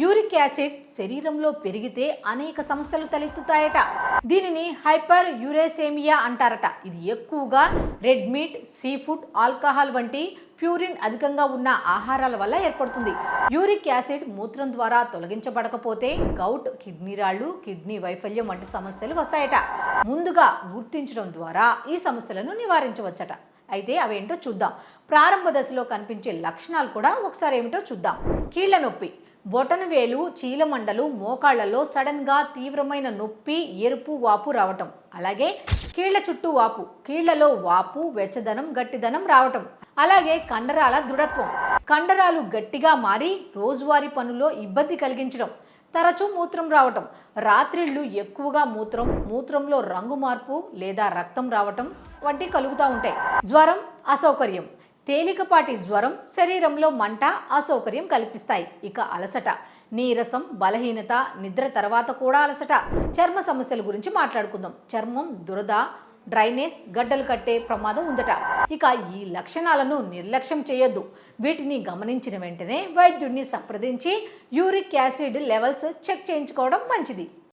Uric acid శరీరంలో పెరిగితే అనేక సమస్యలు తలెత్తుతాయట. దీనిని హైపర్ యూరేసేమియా అంటారట. ఇది ఎక్కువగా red meat sea food alcohol వంటి ప్యూరిన్ అధికంగా ఉన్న ఆహారాల వల్ల ఏర్పడుతుంది. యూరిక్ యాసిడ్ మూత్రం ద్వారా తొలగించబడకపోతే గౌట్ కిడ్నీ రాళ్ళు కిడ్నీ వైఫల్యం వంటి సమస్యలు వస్తాయట. ముందుగా గుర్తించడం ద్వారా ఈ సమస్యలను నివారించవచ్చట. అయితే అవేంటో చూద్దాం. ప్రారంభ దశలో కనిపించే లక్షణాలు కూడా ఒకసారి ఏమిటో చూద్దాం. కీళ్ళ నొప్పి. బొటనవేలు చీలమండలు మోకాళ్ళలో సడన్గా తీవ్రమైన నొప్పి ఎరుపు వాపు రావటం. అలాగే కీళ్ళ చుట్టూ వాపు కీళ్ళలో వాపు వెచ్చదనం గట్టిదనం రావటం. అలాగే కండరాల దృఢత్వం. కండరాలు గట్టిగా మారి రోజువారీ పనుల్లో ఇబ్బంది కలిగించడం. తరచూ మూత్రం రావటం. రాత్రిళ్ళు ఎక్కువగా మూత్రం మూత్రంలో రంగు మార్పు లేదా రక్తం రావటం వంటి కలుగుతూ ఉంటాయి. జ్వరం అసౌకర్యం. తేలికపాటి జ్వరం శరీరంలో మంట అసౌకర్యం కల్పిస్తాయి. ఇక అలసట. నీరసం బలహీనత నిద్ర తర్వాత కూడా అలసట. చర్మ సమస్యల గురించి మాట్లాడుకుందాం. చర్మం దురద డ్రైనేస్ గడ్డలు కట్టే ప్రమాదం ఉందట. ఇక ఈ లక్షణాలను నిర్లక్ష్యం చేయొద్దు. వీటిని గమనించిన వెంటనే వైద్యుడిని సంప్రదించి యూరిక్ యాసిడ్ లెవెల్స్ చెక్ చేయించుకోవడం మంచిది.